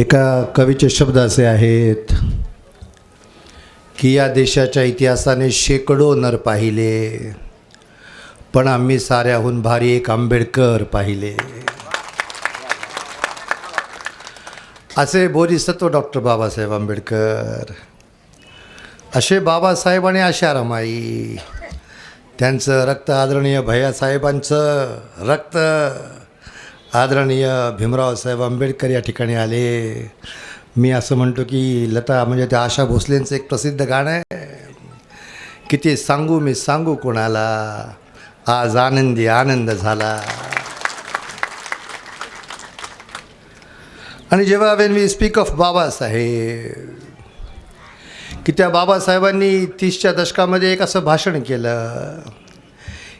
एका कवीचे शब्द असे आहेत की या देशाच्या इतिहासाने शेकडो नर पाहिले पण आम्ही साऱ्याहून भारी एक आंबेडकर पाहिले. असे बोधिसत्व डॉक्टर बाबासाहेब आंबेडकर असे बाबासाहेब आणि अशा रमाई त्यांचं रक्त आदरणीय भैयासाहेबांचं रक्त आदरणीय भीमराव साहेब आंबेडकर या ठिकाणी आले. मी असं म्हणतो की लता म्हणजे त्या आशा भोसलेंचं एक प्रसिद्ध गाणं आहे. किती सांगू मी सांगू कोणाला? आज आनंदी आनंद झाला. आणि जेव्हा when we speak of Babasaheb की त्या बाबासाहेबांनी तीसच्या दशकामध्ये एक असं भाषण केलं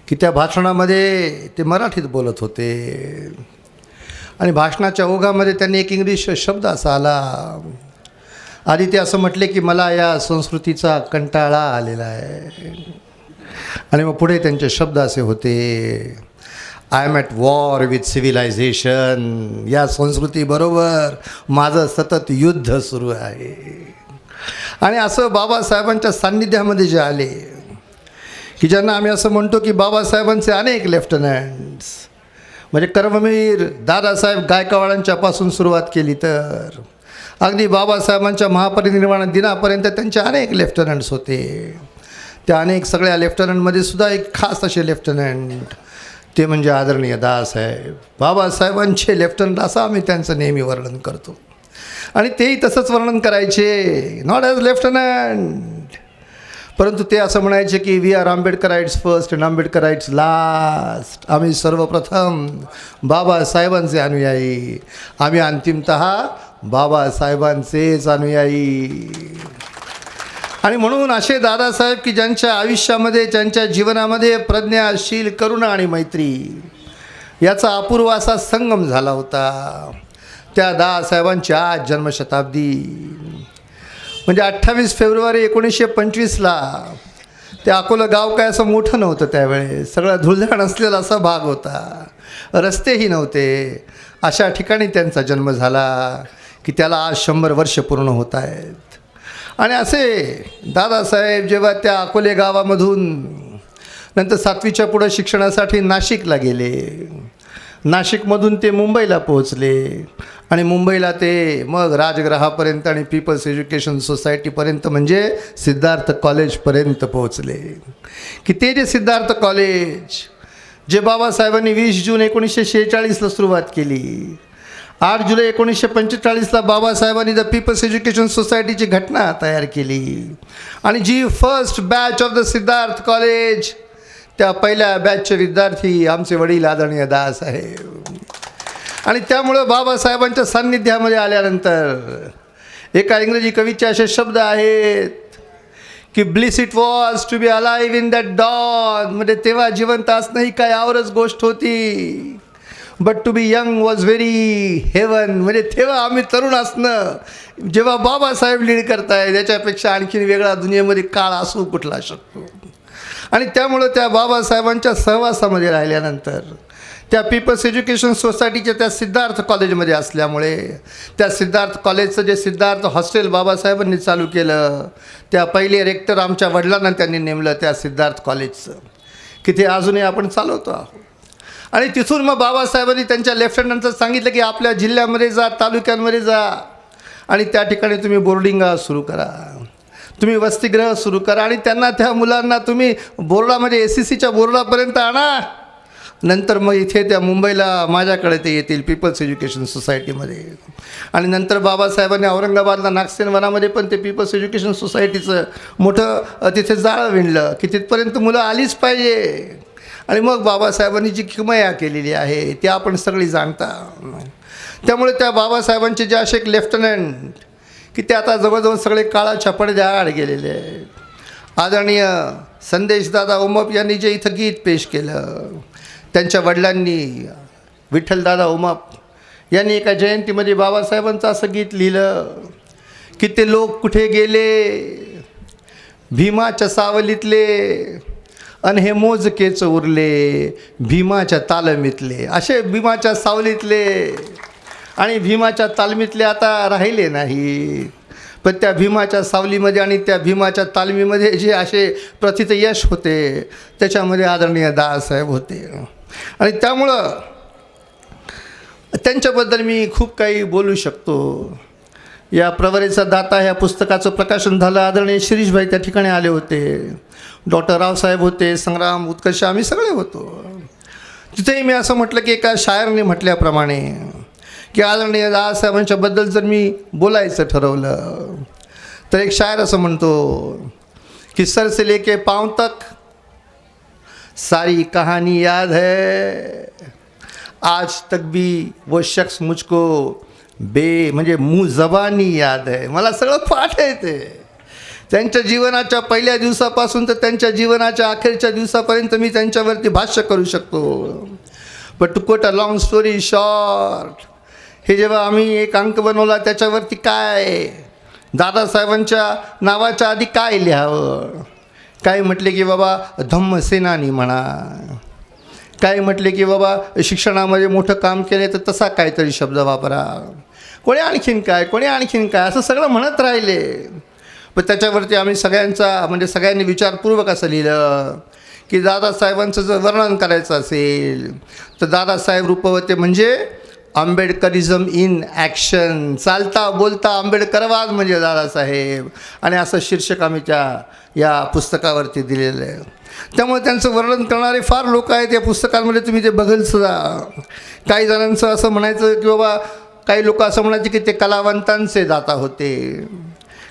की त्या भाषणामध्ये ते मराठीत बोलत होते. आणि भाषणाच्या ओघामध्ये त्यांनी एक इंग्लिश शब्द असा आला. आधी ते असं म्हटले की मला या संस्कृतीचा कंटाळा आलेला आहे. आणि मग पुढे त्यांचे शब्द असे होते I am at war with civilisation या संस्कृतीबरोबर माझं सतत युद्ध सुरू आहे. आणि असं बाबासाहेबांच्या सान्निध्यामध्ये जे आले की ज्यांना आम्ही असं म्हणतो की बाबासाहेबांचे अनेक लेफ्टनंट्स म्हणजे कर्मवीर दादासाहेब गायकवाडांच्यापासून सुरुवात केली तर. अगदी बाबासाहेबांच्या महापरिनिर्वाण दिनापर्यंत त्यांचे अनेक लेफ्टनंट्स होते. त्या अनेक सगळ्या लेफ्टनंटमध्ये सुद्धा एक खास असे लेफ्टनंट ते म्हणजे आदरणीय दासाहेब बाबासाहेबांचे लेफ्टनंट असं आम्ही त्यांचं नेहमी वर्णन करतो. आणि तेही तसंच वर्णन करायचे. नॉट ॲज लेफ्टनंट परंतु ते असं म्हणायचे की we are Ambedkarites first and Ambedkarites last आम्ही सर्वप्रथम बाबासाहेबांचे अनुयायी. आम्ही अंतिमत बाबासाहेबांचेच अनुयायी. आणि म्हणून असे दादासाहेब की ज्यांच्या आयुष्यामध्ये त्यांच्या जीवनामध्ये प्रज्ञाशील करुणा आणि मैत्री याचा अपूर्व असा संगम झाला होता. त्या दादासाहेबांची आज जन्मशताब्दी. म्हणजे अठ्ठावीस फेब्रुवारी एकोणीसशे पंचवीसला ते अकोलं गाव काय असं मोठं नव्हतं त्यावेळेस सगळं धुळधाण असलेला असा भाग होता. रस्तेही नव्हते. अशा ठिकाणी त्यांचा जन्म झाला की त्याला आज शंभर वर्ष पूर्ण होत आहेत. आणि असे दादासाहेब जेव्हा त्या अकोले गावामधून नंतर सातवीच्या पुढं शिक्षणासाठी नाशिकला गेले नाशिकमधून ते मुंबईला पोहोचले. आणि मुंबईला ते मग राजग्रहापर्यंत आणि पीपल्स एज्युकेशन सोसायटीपर्यंत म्हणजे सिद्धार्थ कॉलेजपर्यंत पोहोचले. की ते जे सिद्धार्थ कॉलेज जे बाबासाहेबांनी वीस जून एकोणीसशे शेहेचाळीसला सुरुवात केली. आठ जुलै एकोणीसशे पंचेचाळीसला बाबासाहेबांनी द पीपल्स एज्युकेशन सोसायटीची घटना तयार केली. आणि जी first batch of the Siddharth College त्या पहिल्या बॅचचे विद्यार्थी आमचे वडील आदरणीय दास आहे आणि त्यामुळं बाबासाहेबांच्या सान्निध्यामध्ये आल्यानंतर एका इंग्रजी कवीचे असे शब्द आहेत की bliss it was to be alive in that dawn म्हणजे तेव्हा जिवंत असणं ही काय आवरच गोष्ट होती. But to be young was very heaven म्हणजे तेव्हा आम्ही तरुण असणं जेव्हा बाबासाहेब लीड करताय त्याच्यापेक्षा आणखीन वेगळा दुनियेमध्ये काळ असू कुठला शकतो. आणि त्यामुळं त्या बाबासाहेबांच्या सहवासामध्ये राहिल्यानंतर त्या पीपल्स एज्युकेशन सोसायटीच्या त्या सिद्धार्थ कॉलेजमध्ये असल्यामुळे त्या सिद्धार्थ कॉलेजचं जे सिद्धार्थ हॉस्टेल बाबासाहेबांनी चालू केलं त्या पहिले रेक्टर आमच्या वडिलांना त्यांनी नेमलं त्या सिद्धार्थ कॉलेजचं की ते अजूनही आपण चालवतो आहोत. आणि तिथून मग बाबासाहेबांनी त्यांच्या लेफ्टनंटचं सांगितलं की आपल्या जिल्ह्यामध्ये जा तालुक्यांमध्ये जा आणि त्या ठिकाणी तुम्ही बोर्डिंग सुरू करा. तुम्ही वसतिगृह सुरू करा आणि त्यांना त्या मुलांना तुम्ही बोर्डामध्ये म्हणजे एस सी सीच्या बोर्डापर्यंत आणा. नंतर मग इथे त्या मुंबईला माझ्याकडे ते येतील पीपल्स एज्युकेशन सोसायटीमध्ये आणि नंतर बाबासाहेबांनी औरंगाबादला नागसेन वनामध्ये पण ते पीपल्स एज्युकेशन सोसायटीचं मोठं तिथे जाळं विणलं की तिथपर्यंत मुलं आलीच पाहिजे. आणि मग बाबासाहेबांनी जी किमया केलेली आहे ती आपण सगळी जाणता. त्यामुळे त्या बाबासाहेबांचे जे असे एक लेफ्टनंट की ते आता जवळजवळ सगळे काळा काळाच्या आड गेलेले आहेत. आदरणीय संदेशदादा उमप यांनी जे इथं गीत पेश केलं त्यांच्या वडिलांनी विठ्ठलदादा उमप यांनी एका जयंतीमध्ये बाबासाहेबांचं असं गीत लिहिलं की ते लोक कुठे गेले? भीमाच्या सावलीतले अन हे मोजकेच उरले भीमाच्या तालमीतले. असे भीमाच्या सावलीतले आणि भीमाच्या तालमीतले आता राहिले नाही पण त्या भीमाच्या सावलीमध्ये आणि त्या भीमाच्या तालमीमध्ये जे असे प्रथित यश होते त्याच्यामध्ये आदरणीय दासाहेब होते. आणि त्यामुळं त्यांच्याबद्दल मी खूप काही बोलू शकतो. या प्रवरेचा दाता ह्या पुस्तकाचं प्रकाशन झालं आदरणीय शिरीषभाई त्या ठिकाणी आले होते. डॉक्टर रावसाहेब होते संग्राम उत्कर्ष आम्ही सगळे होतो. तिथेही मी असं म्हटलं की एका शायरने म्हटल्याप्रमाणे की आदरणीय दादासाहेबांच्याबद्दल जर मी बोलायचं ठरवलं तर एक शायर असं म्हणतो की सर से लेके पाँव तक सारी कहानी याद है। आज तक भी वो शख्स मुझको बे म्हणजे मुँह जबानी याद आहे मला सगळं पाठ आहे ते. त्यांच्या जीवनाच्या पहिल्या दिवसापासून तर त्यांच्या जीवनाच्या अखेरच्या दिवसापर्यंत मी त्यांच्यावरती भाष्य करू शकतो. But to cut a long story short हे जेव्हा आम्ही एक अंक बनवला त्याच्यावरती काय? दादासाहेबांच्या नावाच्या आधी काय लिहावं? काय म्हटले की बाबा धम्मसेनानी म्हणा. काय म्हटले की बाबा शिक्षणामध्ये मोठं काम केले तर तसा काहीतरी शब्द वापरा. कोणी आणखीन काय? कोणी आणखीन काय? असं सगळं म्हणत राहिले. पण त्याच्यावरती आम्ही सगळ्यांचा म्हणजे सगळ्यांनी विचारपूर्वक असं लिहिलं की दादासाहेबांचं जर वर्णन करायचं असेल तर दादासाहेब रूपवते म्हणजे आंबेडकरिझम इन ॲक्शन. चालता बोलता आंबेडकरवाद म्हणजे दादासाहेब. आणि असं शीर्षक आम्ही त्या या पुस्तकावरती दिलेलं आहे. त्यामुळे त्यांचं वर्णन करणारे फार लोक आहेत या पुस्तकांमध्ये. तुम्ही ते बघल सुद्धा. काही जणांचं असं म्हणायचं की बाबा काही लोक असं म्हणायचे की ते कलावंतांचे दाता होते.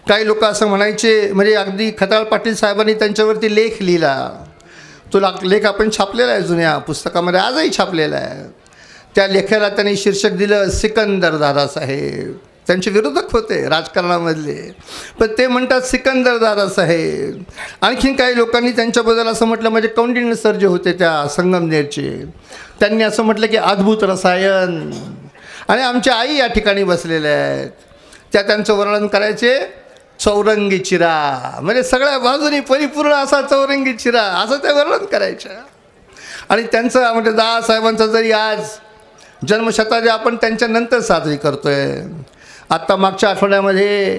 काही लोक असं म्हणायचे म्हणजे अगदी खताळ पाटील साहेबांनी त्यांच्यावरती लेख लिहिला. तो लाख लेख आपण छापलेला आहे जुन्या पुस्तकामध्ये. आजही छापलेला आहे. त्या लेखाला त्यांनी शीर्षक दिलं सिकंदर दादासाहेब. त्यांचे विरोधक होते राजकारणामधले. पण ते म्हणतात सिकंदर दादासाहेब. आणखीन काही लोकांनी त्यांच्याबद्दल असं म्हटलं म्हणजे कौंडिण्य सर जे होते त्या संगमनेरचे त्यांनी असं म्हटलं की अद्भुत रसायन. आणि आमच्या आई या ठिकाणी बसलेल्या आहेत. त्या त्यांचं वर्णन करायचे चौरंगी चिरा. म्हणजे सगळ्या बाजूनी परिपूर्ण असा चौरंगी चिरा असं ते वर्णन करायच्या. आणि त्यांचं म्हणजे दादासाहेबांचं जरी आज जन्मशताब्दी आपण त्यांच्यानंतर साजरी करतो आहे आत्ता मागच्या आठवड्यामध्ये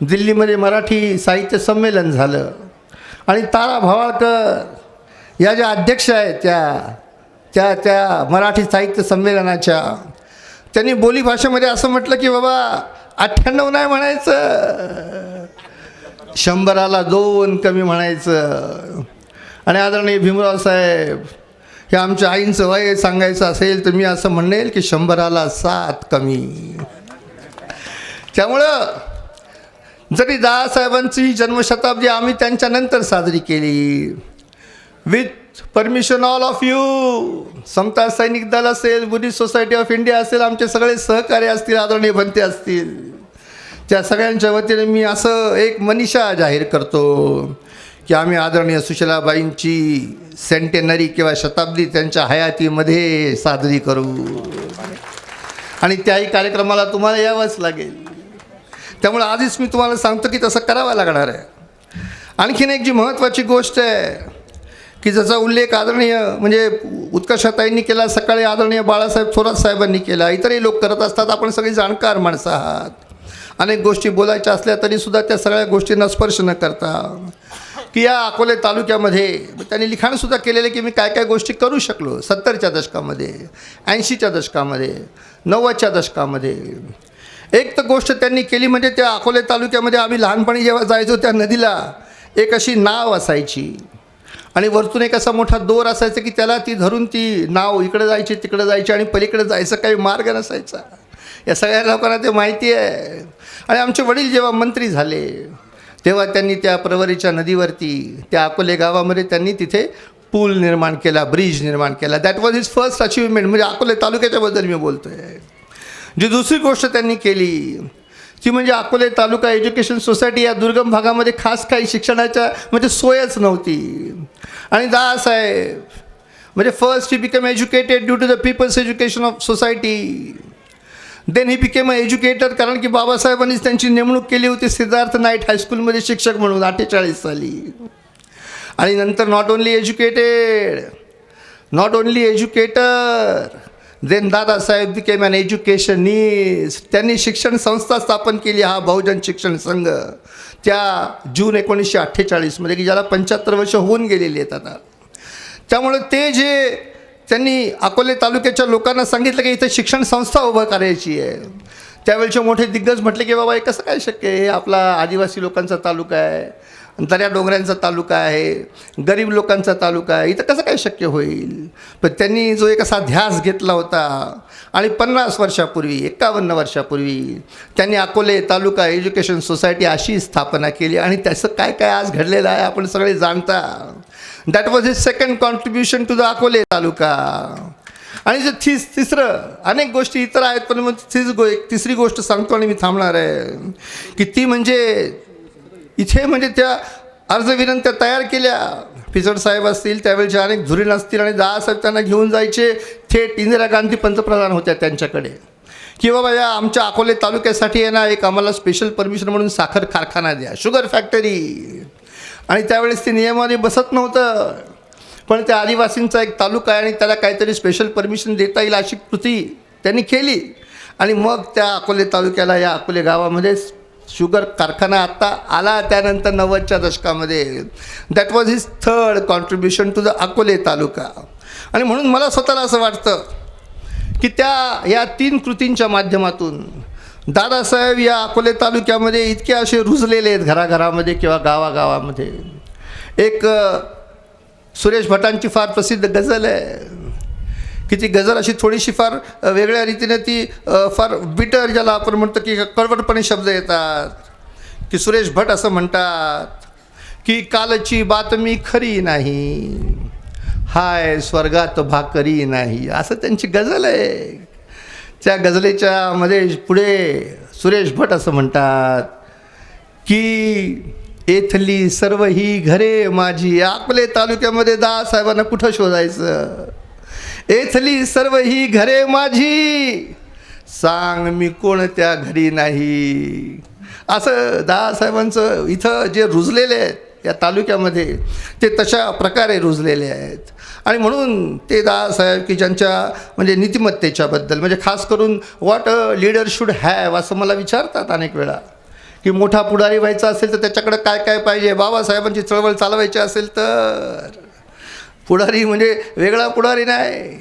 दिल्लीमध्ये मराठी साहित्य संमेलन झालं. आणि तारा भावाळकर या ज्या अध्यक्ष आहेत त्या त्या त्या मराठी साहित्य संमेलनाच्या त्यांनी बोलीभाषेमध्ये असं म्हटलं की बाबा अठ्ठ्याण्णव नाही म्हणायचं. शंभराला दोन कमी म्हणायचं. आणि आदरणीय भीमराव साहेब हे आमच्या आईंचं वय सांगायचं असेल तर मी असं म्हणेल की शंभराला सात कमी. त्यामुळं जरी दादासाहेबांची ही जन्मशताब्दी आम्ही त्यांच्यानंतर साजरी केली. With permission all of you Samata Sainik Dal असेल बुद्धिस्ट सोसायटी ऑफ इंडिया असेल आमचे सगळे सहकार्य असतील आदरणीय बनते असतील. त्या सगळ्यांच्या वतीने मी असं एक मनीषा जाहीर करतो. की आम्ही आदरणीय सुशलाबाईंची सेंटेनरी किंवा शताब्दी त्यांच्या हयातीमध्ये साजरी करू. आणि त्याही कार्यक्रमाला तुम्हाला यावंच लागेल. त्यामुळे आधीच मी तुम्हाला सांगतो की तसं करावं लागणार आहे. आणखीन एक जी महत्त्वाची गोष्ट आहे की ज्याचा उल्लेख आदरणीय म्हणजे उत्कर्षताईंनी केला सकाळी आदरणीय बाळासाहेब थोरात साहेबांनी केला इतरही लोक करत असतात आपण सगळी जाणकार माणसं आहात. अनेक गोष्टी बोलायच्या असल्या तरीसुद्धा त्या सगळ्या गोष्टींना स्पर्श न करता. की या अकोले तालुक्यामध्ये त्यांनी लिखाणसुद्धा केलेलं की मी काय काय गोष्टी करू शकलो. सत्तरच्या दशकामध्ये ऐंशीच्या दशकामध्ये नव्वदच्या दशकामध्ये. एक तर गोष्ट त्यांनी केली म्हणजे त्या अकोले तालुक्यामध्ये आम्ही लहानपणी जेव्हा जायचो त्या नदीला एक अशी नाव असायची. आणि वरतून एक असा मोठा दोर असायचा की त्याला ती धरून ती नाव इकडे जायची तिकडे जायची आणि पलीकडे जायचं काही मार्ग नसायचा. या सगळ्या लोकांना ते माहिती आहे. आणि आमचे वडील जेव्हा मंत्री झाले तेव्हा त्यांनी त्या प्रवरीच्या नदीवरती त्या अकोले गावामध्ये त्यांनी तिथे पूल निर्माण केला ब्रिज निर्माण केला. That was his first achievement म्हणजे अकोले तालुक्याच्याबद्दल मी बोलतो आहे जी दुसरी गोष्ट त्यांनी केली ती म्हणजे अकोले तालुका एज्युकेशन सोसायटी या दुर्गम भागामध्ये खास काही शिक्षणाच्या म्हणजे सोयच नव्हती. आणि दासाहेब म्हणजे first he become educated due to the people's education of society then he became a educator कारण की बाबासाहेबांनीच त्यांची नेमणूक केली होती. सिद्धार्थ नाईट हायस्कूलमध्ये शिक्षक म्हणून अठ्ठेचाळीस साली. आणि नंतर not only educated not only educator then Dadasaheb became an educationist त्यांनी शिक्षण संस्था स्थापन केली हा बहुजन शिक्षण संघ. त्या जून एकोणीसशे अठ्ठेचाळीसमध्ये की ज्याला पंच्याहत्तर वर्ष होऊन गेलेली आहेत आता. त्यामुळे ते जे त्यांनी अकोले तालुक्याच्या लोकांना सांगितलं की इथं शिक्षण संस्था उभं करायची आहे. त्यावेळचे मोठे दिग्गज म्हटले की बाबा हे कसं काय शक्य आहे? हे आपला आदिवासी लोकांचा तालुका आहे दऱ्या डोंगरांचा तालुका आहे गरीब लोकांचा तालुका आहे इथं कसं काय शक्य होईल? पण त्यांनी जो एक असा ध्यास घेतला होता आणि पन्नास वर्षापूर्वी एकावन्न वर्षापूर्वी त्यांनी अकोले तालुका एज्युकेशन सोसायटी अशी स्थापना केली आणि त्याचं काय काय आज घडलेलं आहे आपण सगळे जाणता. That was his second contribution to the Akole taluka आणि जे थिस तिसरं अनेक गोष्टी इतर आहेत पण मग तीच गो एक तिसरी गोष्ट सांगतो आणि मी थांबणार आहे. की ती म्हणजे इथे म्हणजे त्या अर्ज विनंत्या तयार केल्या. पिचड साहेब असतील त्यावेळेचे अनेक धुरीण असतील आणि दादासाहेब त्यांना घेऊन जायचे. थेट इंदिरा गांधी पंतप्रधान होत्या त्यांच्याकडे. की बाबा या आमच्या अकोले तालुक्यासाठी आहे ना एक आम्हाला स्पेशल परमिशन म्हणून साखर कारखाना द्या. शुगर फॅक्टरी आणि त्यावेळेस ते नियमाने बसत नव्हतं. पण त्या आदिवासींचा एक तालुका आहे आणि त्याला काहीतरी स्पेशल परमिशन देता येईल अशी कृती त्यांनी केली. आणि मग त्या अकोले तालुक्याला या अकोले गावामध्ये शुगर कारखाना आत्ता आला. त्यानंतर नव्वदच्या दशकामध्ये that was his third contribution to the Akole taluka. आणि म्हणून मला स्वतःला असं वाटतं की त्या या तीन कृतींच्या माध्यमातून दादासाहेब या अकोले तालुक्यामध्ये इतके असे रुजलेले आहेत घराघरामध्ये किंवा गावागावामध्ये. एक सुरेश भटांची फार प्रसिद्ध गझल आहे. की ती गझल अशी थोडीशी फार वेगळ्या रीतीने ती फार बिटर ज्याला आपण म्हणतो की कडवटपणे शब्द येतात. की सुरेश भट असं म्हणतात की कालची बातमी खरी नाही. हाय स्वर्गात भाकरी नाही. असं त्यांची गझल आहे. त्या गझलेच्या मध्ये पुढे सुरेश भट असं म्हणतात की येथली सर्व ही घरे माझी आपले तालुक्यामध्ये दासाहेबांना कुठं शोधायचं? येथली सर्व ही घरे माझी. सांग मी कोणत्या घरी नाही. असं दासाहेबांचं इथं जे रुजलेले आहेत या तालुक्यामध्ये ते तशा प्रकारे रुजलेले आहेत. आणि म्हणून ते दादासाहेब की ज्यांच्या म्हणजे नीतिमत्तेच्याबद्दल म्हणजे खास करून what a leader should have असं मला विचारतात अनेक वेळा. की मोठा पुढारी व्हायचा असेल तर त्याच्याकडे काय काय पाहिजे? बाबासाहेबांची चळवळ चालवायची असेल तर. पुढारी म्हणजे वेगळा पुढारी नाही.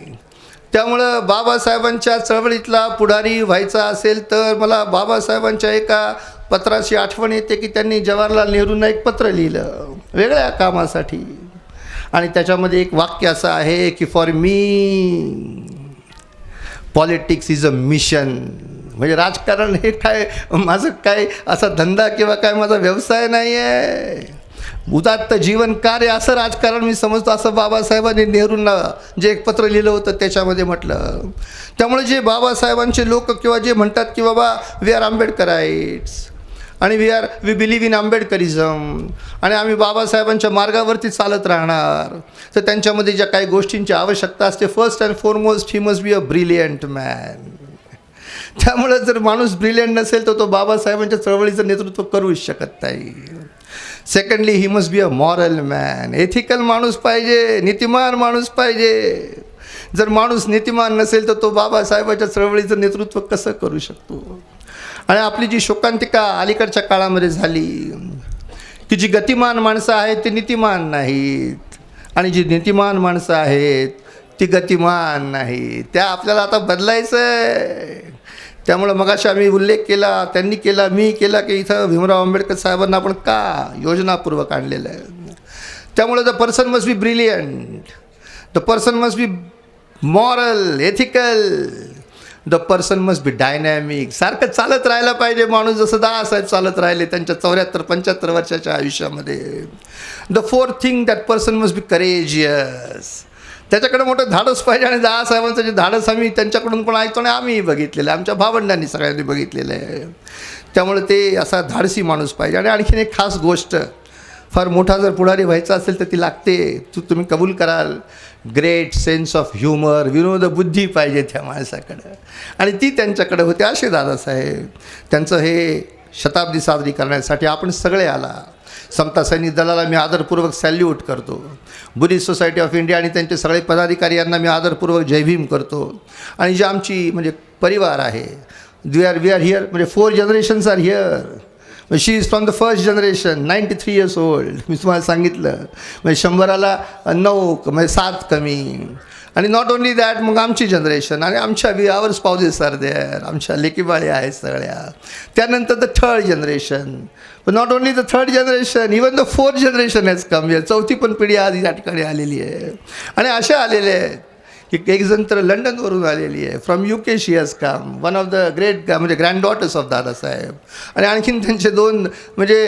त्यामुळं बाबासाहेबांच्या चळवळीतला पुढारी व्हायचा असेल तर मला बाबासाहेबांच्या एका पत्राची आठवण येते की त्यांनी जवाहरलाल नेहरूंना एक पत्र लिहिलं. वेगळ्या कामासाठी. आणि त्याच्यामध्ये एक वाक्य असं आहे की for me politics is a mission म्हणजे राजकारण हे काय माझं काय असा धंदा किंवा काय माझा व्यवसाय नाही आहे उदात्त जीवन कार्य असं राजकारण मी समजतो असं बाबासाहेबांनी नेहरूंना जे एक पत्र लिहिलं होतं त्याच्यामध्ये म्हटलं. त्यामुळे जे बाबासाहेबांचे लोक किंवा जे म्हणतात की बाबा वी आर आंबेडकराईट्स आणि we are we believe in Ambedkarism आणि आम्ही बाबासाहेबांच्या मार्गावरती चालत राहणार. तर त्यांच्यामध्ये ज्या काही गोष्टींची आवश्यकता असते first and foremost he must be a brilliant man त्यामुळं जर माणूस ब्रिलियंट नसेल तर तो बाबासाहेबांच्या चळवळीचं नेतृत्व करूच शकत नाही. Secondly he must be a moral man ethical माणूस पाहिजे नीतिमान माणूस पाहिजे. जर माणूस नीतिमान नसेल तर तो बाबासाहेबाच्या चळवळीचं नेतृत्व कसं करू शकतो? आणि आपली जी शोकांतिका अलीकडच्या काळामध्ये झाली की जी गतिमान माणसं आहेत ती नीतिमान नाहीत. आणि जी नीतिमान माणसं आहेत ती गतिमान नाही त्या आपल्याला आता बदलायचं आहे त्यामुळं मगाशी आम्ही उल्लेख केला त्यांनी केला मी केला की इथं भीमराव आंबेडकर साहेबांना आपण का योजनापूर्वक आणलेलं आहे? त्यामुळं the person must be brilliant the person must be moral ethical the person must be dynamic सारखं चालत राहायला पाहिजे माणूस. जसं दासाहेब चालत राहिले त्यांच्या चौऱ्याहत्तर पंच्याहत्तर वर्षाच्या आयुष्यामध्ये. The fourth thing that person must be courageous त्याच्याकडे मोठं धाडस पाहिजे आणि दासाहेबांचं जे धाडस आम्ही त्यांच्याकडून पण ऐकतो आणि आम्हीही बघितलेलं आहे. आमच्या भावंडांनी सगळ्यांनी बघितलेलं आहे. त्यामुळे ते असा धाडसी माणूस पाहिजे. आणि आणखीन एक खास गोष्ट फार मोठा जर पुढारी व्हायचा असेल तर ती लागते. तू तुम्ही कबूल कराल. ग्रेट सेन्स ऑफ ह्युमर विनोद बुद्धी पाहिजे त्या माणसाकडं. आणि ती त्यांच्याकडे होते. असे दादासाहेब त्यांचं हे शताब्दी साजरी करण्यासाठी आपण सगळे आला. समता सैनिक दलाला मी आदरपूर्वक सॅल्यूट करतो. बुद्धिस्ट सोसायटी ऑफ इंडिया आणि त्यांचे सगळे पदाधिकारी यांना मी आदरपूर्वक जयभीम करतो. आणि जी आमची म्हणजे परिवार आहे. We are we are here म्हणजे four generations are here she is from the first generation ninety three years old मी तुम्हाला सांगितलं. म्हणजे शंभराला नऊ म्हणजे सात कमी. आणि नॉट ओन्ली दॅट मग आमची जनरेशन आणि आमच्या we our spouses are there. आमच्या लेकीबाळी आहेत सगळ्या. त्यानंतर द थर्ड जनरेशन पण not only the third generation even the fourth generation has come चौथी पण पिढी आज या ठिकाणी आलेली आहे. आणि अशा आलेले आहेत. की एक जण तर लंडनवरून आलेली आहे. From U K she has come one of the great म्हणजे ग्रँड डॉटर्स ऑफ दादासाहेब आणि आणखीन त्यांचे दोन म्हणजे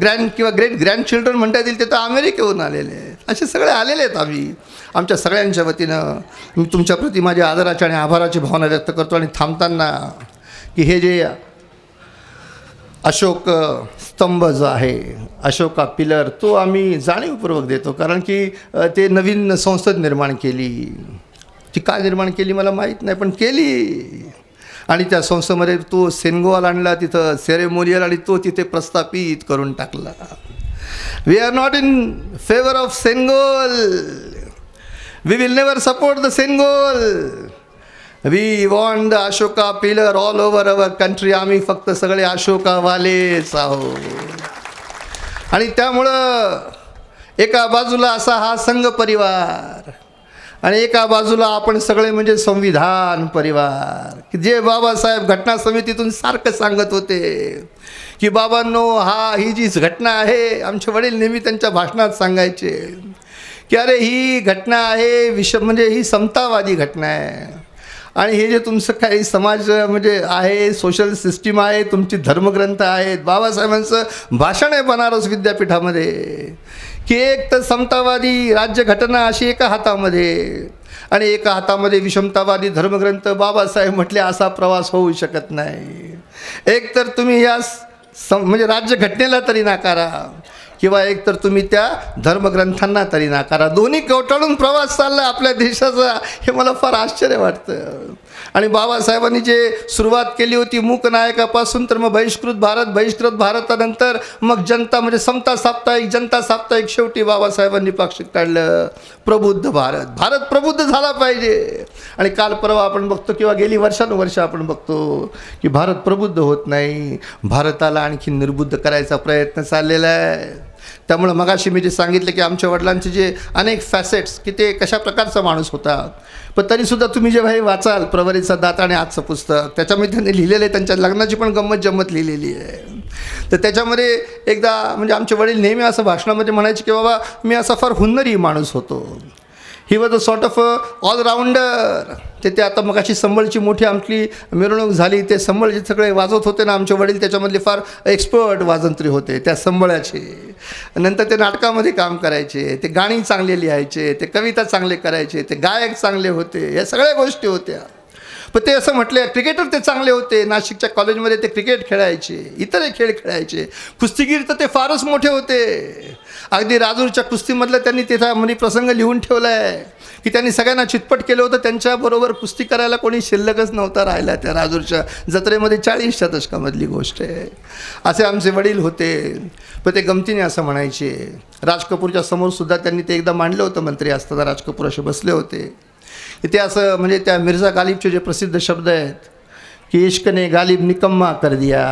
ग्रँड किंवा ग्रेट ग्रँड चिल्ड्रन म्हणता येतील ते तर अमेरिकेहून आलेले आहेत. असे सगळे आलेले आहेत आम्ही. आमच्या सगळ्यांच्या वतीनं मी तुमच्याप्रती माझ्या आदराच्या आणि आभाराची भावना व्यक्त करतो आणि थांबताना की हे जे अशोक स्तंभ जो आहे अशोका पिलर तो आम्ही जाणीवपूर्वक देतो. कारण की ते नवीन संसद निर्माण केली. ती काय निर्माण केली मला माहीत नाही पण केली. आणि त्या संस्थेमध्ये तो सेनगोवाल आणला तिथं सेरेमोनियल आणि तो तिथे प्रस्थापित करून टाकला. We are not in favour of Sengol we will never support the Sengol we want the Ashoka pillar all over our country आम्ही फक्त सगळे अशोकावालेच आहोत. आणि त्यामुळं एका बाजूला असा हा संघ परिवार आणि एका बाजूला आपण सगळे म्हणजे संविधान परिवार. की जे बाबासाहेब घटना समितीतून सारखं सांगत होते की बाबांनो हा ही जी घटना आहे आमचे वडील नेहमी त्यांच्या भाषणात सांगायचे की अरे ही घटना आहे विष म्हणजे ही समतावादी घटना आहे. आणि हे जे तुमचं काही समाज म्हणजे आहे सोशल सिस्टीम आहे तुमची धर्मग्रंथ आहेत बाबासाहेबांचं भाषण आहे बनारस विद्यापीठामध्ये. की एक तर समतावादी राज्यघटना अशी एका हातामध्ये. आणि एका हातामध्ये विषमतावादी धर्मग्रंथ बाबासाहेब म्हटले असा प्रवास होऊ शकत नाही. एक तर तुम्ही या सम म्हणजे राज्यघटनेला तरी नाकारा. किंवा एक तर तुम्ही त्या धर्मग्रंथांना तरी नाकारा. दोन्ही कवटाळून प्रवास चालला आपल्या देशाचा. हे मला फार आश्चर्य वाटतं. आणि बाबासाहेबांनी जे सुरुवात केली होती मूकनायकापासून तर मग बहिष्कृत भारत बहिष्कृत भारतानंतर मग जनता म्हणजे समता साप्ताहिक जनता साप्ताहिक शेवटी बाबासाहेबांनी पाक्षिक काढलं. प्रबुद्ध भारत. भारत प्रबुद्ध झाला पाहिजे. आणि काल परवा आपण बघतो किंवा गेली वर्षानुवर्ष आपण बघतो की भारत प्रबुद्ध होत नाही. भारताला आणखी निर्बुद्ध करायचा प्रयत्न चाललेला आहे. त्यामुळं मगाशी मी जे सांगितलं की आमच्या वडिलांचे जे अनेक फॅसेट्स की ते कशा प्रकारचा माणूस होता. पण तरीसुद्धा तुम्ही जेव्हा हे वाचाल प्रवरीचा दात आणि आजचं पुस्तक त्याच्यामध्ये त्यांनी लिहिलेलं आहे त्यांच्या लग्नाची पण गंमत जम्मत लिहिलेली आहे. तर त्याच्यामध्ये एकदा म्हणजे आमचे वडील नेहमी असं भाषणामध्ये म्हणायचे की बाबा मी असा फार हुन्नरी माणूस होतो. He was a sort of allrounder ते ते आता मग अशी संबळची मोठी आमची मिरवणूक झाली. ते संबळ जे सगळे वाजवत होते ना आमचे वडील त्याच्यामधले फार एक्सपर्ट वाजंत्री होते त्या संबळाचे. नंतर ते नाटकामध्ये काम करायचे ते गाणी चांगले लिहायचे ते कविता चांगले करायचे ते गायक चांगले होते या सगळ्या गोष्टी होत्या. पण ते असं म्हटले क्रिकेटर ते चांगले होते. नाशिकच्या कॉलेजमध्ये ते क्रिकेट खेळायचे इतरही खेळ खेळायचे. कुस्तीगीर तर ते फारच मोठे होते. अगदी राजूरच्या कुस्तीमधलं त्यांनी तिथं म्हणजे प्रसंग लिहून ठेवला आहे की त्यांनी सगळ्यांना चितपट केलं होतं त्यांच्याबरोबर कुस्ती करायला कोणी शिल्लकच नव्हता राहिला त्या राजूरच्या जत्रेमध्ये चाळीसच्या दशकामधली गोष्ट आहे. असे आमचे वडील होते. पण ते गमतीने असं म्हणायचे. राज कपूरच्या समोरसुद्धा त्यांनी ते एकदा मांडलं होतं मंत्री असताना राज कपूर असे बसले होते. की ते असं म्हणजे त्या मिर्झा गालिबचे जे प्रसिद्ध शब्द आहेत की इश्क ने गालिब निकम्मा कर दिया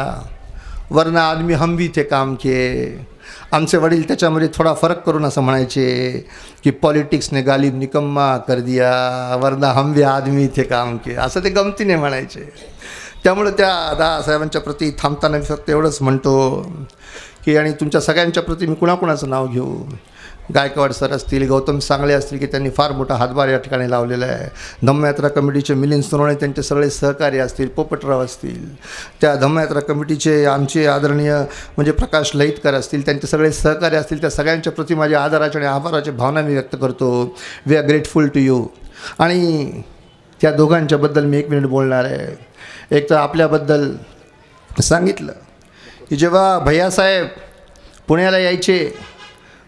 वरना आदमी हम भी थे काम के आमचे वडील त्याच्यामध्ये थोडा फरक करून असं म्हणायचे की पॉलिटिक्सने गालिब निकम्मा कर दिया वरदा हमवे आदमी थे काम के. असं ते गमतीने म्हणायचे. त्यामुळे त्या दादासाहेबांच्या प्रती थांबताना मी फक्त एवढंच म्हणतो. की आणि तुमच्या सगळ्यांच्या प्रती मी कुणाकुणाचं नाव घेऊ? गायकवाड सर असतील गौतम सांगळे असतील की त्यांनी फार मोठा हातभार या ठिकाणी लावलेला आहे. धम्मयात्रा कमिटीचे मिलिंद सोनवणे त्यांचे सगळे सहकारी असतील पोपटराव असतील. त्या धम्मयात्रा कमिटीचे आमचे आदरणीय म्हणजे प्रकाश लहितकर असतील त्यांचे सगळे सहकारी असतील त्या सगळ्यांच्या प्रती माझ्या आदराच्या आणि आभाराच्या भावना मी व्यक्त करतो. We are grateful to you आणि त्या दोघांच्याबद्दल मी एक मिनिट बोलणार आहे. एक तर आपल्याबद्दल सांगितलं. की जेव्हा भैयासाहेब पुण्याला यायचे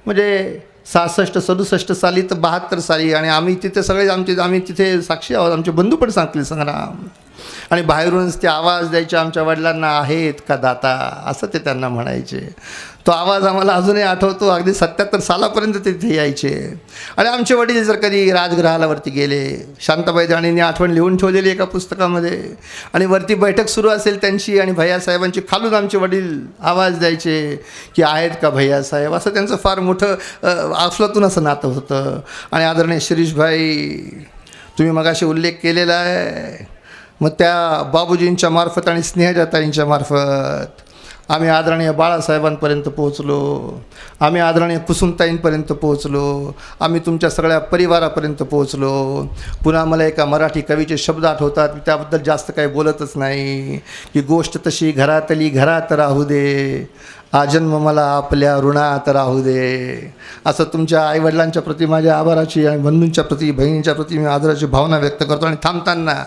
म्हणजे सहासष्ट सदुसष्ट साली तर बहात्तर साली आणि आम्ही तिथे सगळे आमचे आम्ही तिथे साक्षी आहोत आमचे बंधू पण सांगतील संग्राम. आणि बाहेरूनच ते आवाज द्यायचे आमच्या वडिलांना आहेत का दाता? असं ते त्यांना म्हणायचे. तो आवाज आम्हाला अजूनही आठवतो. अगदी सत्याहत्तर सालापर्यंत तिथे यायचे. आणि आमचे वडील जर कधी राजग्रहालावरती गेले शांताबाई जाणींनी आठवण लिहून ठेवलेली एका पुस्तकामध्ये. आणि वरती बैठक सुरू असेल त्यांची आणि भैयासाहेबांची खालून आमचे वडील आवाज द्यायचे की आहेत का भैयासाहेब असं त्यांचं फार मोठं अ, अफलातून असं नातं होतं. आणि आदरणीय शिरीषभाई तुम्ही मगाशी उल्लेख केलेला आहे. मग त्या बाबूजींच्या मार्फत आणि स्नेहजाताईंच्या मार्फत आम्ही आदरणीय बाळासाहेबांपर्यंत पोहोचलो. आम्ही आदरणीय कुसुमताईंपर्यंत पोहोचलो. आम्ही तुमच्या सगळ्या परिवारापर्यंत पोहोचलो. पुन्हा मला एका मराठी कवीचे शब्द आठवतात मी त्याबद्दल जास्त काही बोलतच नाही. की गोष्ट तशी घरातली घरात राहू दे. आजन्म मला आपल्या ऋणात राहू दे. असं तुमच्या आईवडिलांच्या प्रती माझ्या आभाराची आणि बंधूंच्या प्रती बहिणींच्या प्रती मी आदराची भावना व्यक्त करतो आणि थांबताना.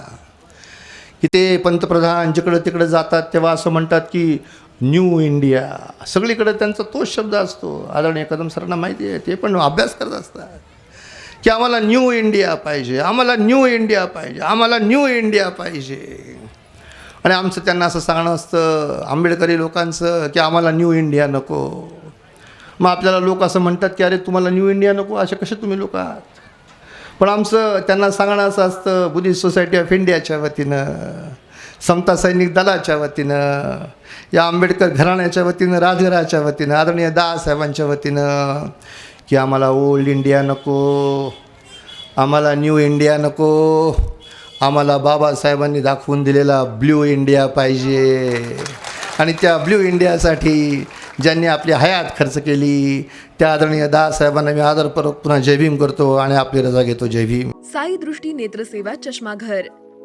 की ते पंतप्रधान जिकडं तिकडं जातात तेव्हा असं म्हणतात की न्यू इंडिया सगळीकडे त्यांचा तोच शब्द असतो. आदरणीय कदम सरांना माहिती आहे ते पण अभ्यास करत असतात. की आम्हाला न्यू इंडिया पाहिजे आम्हाला न्यू इंडिया पाहिजे आम्हाला न्यू इंडिया पाहिजे. आणि आमचं त्यांना असं सांगणं असतं आंबेडकरी लोकांचं की आम्हाला न्यू इंडिया नको. मग आपल्याला लोक असं म्हणतात की अरे तुम्हाला न्यू इंडिया नको असे कसे तुम्ही लोक आहात? पण आमचं त्यांना सांगणं असं असतं बुद्धिस्ट सोसायटी ऑफ इंडियाच्या वतीनं समता सैनिक दलाच्या वतीनं या आंबेडकर घराण्याच्या वतीनं राजघराच्या वतीनं आदरणीय दासाहेबांच्या वतीनं की आम्हाला ओल्ड इंडिया नको आम्हाला न्यू इंडिया नको आम्हाला बाबासाहेबांनी दाखवून दिलेला ब्ल्यू इंडिया पाहिजे. आणि त्या ब्ल्यू इंडियासाठी ज्यांनी आपली हयात खर्च केली त्या आदरणीय दासाहेबांना मी आदरपूर्वक पुन्हा जय भीम करतो आणि आपली रजा घेतो. जय भीम. साई दृष्टी नेत्रसेवा चष्माघर.